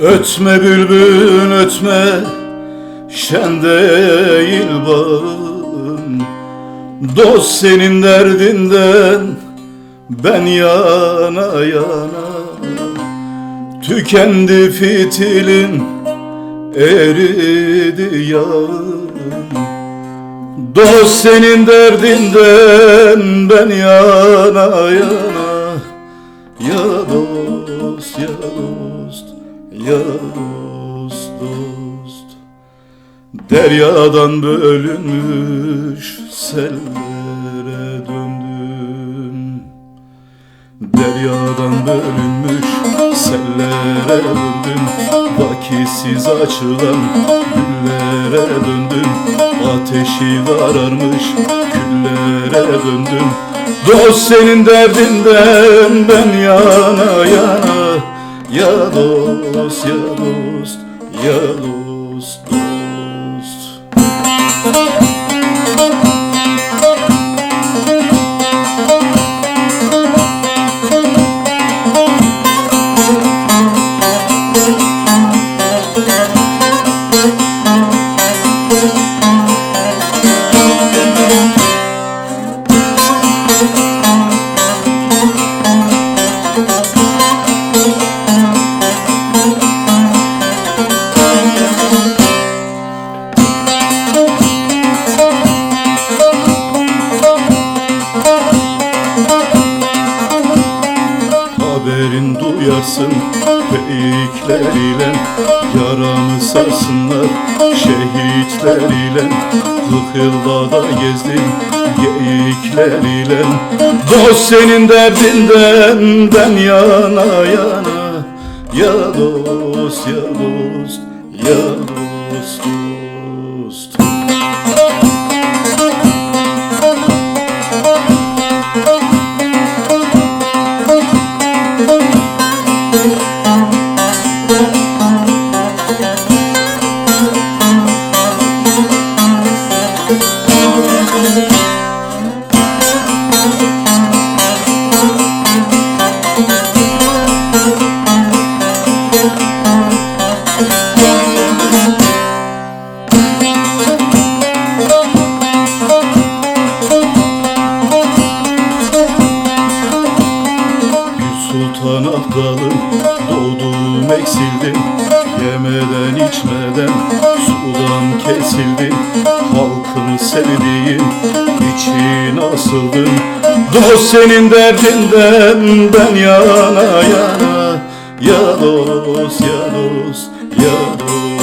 Ötme bülbül ötme Şen değil bağım Dost senin derdinden Ben yana yana. Tükendi fitilin Eridi yağım Dost senin derdinden Ben yana yana. Ya dost ya dost Ya dost dost. Deryadan bölünmüş sellere döndüm Deryadan bölünmüş sellere döndüm Vakitsiz açılan güllere döndüm. Ateşi kararmış küllere döndüm. Dost senin derdinden ben yana yana. Ya dost ya dost ya dost dost Haberin duyarsın beyikleriyle Yaramı sarsınlar şehitleriyle. Kırk yılda da gezdim geyikleriyle Dost senin derdinden ben yana yana. Ya dost ya dost ya dost dost Abdalım doğdum eksildim Yemeden içmeden sudan kesildim Halkını sevdiğim için asıldım. Dost senin derdinden ben yana yana. Ya dost ya dost ya dost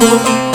Música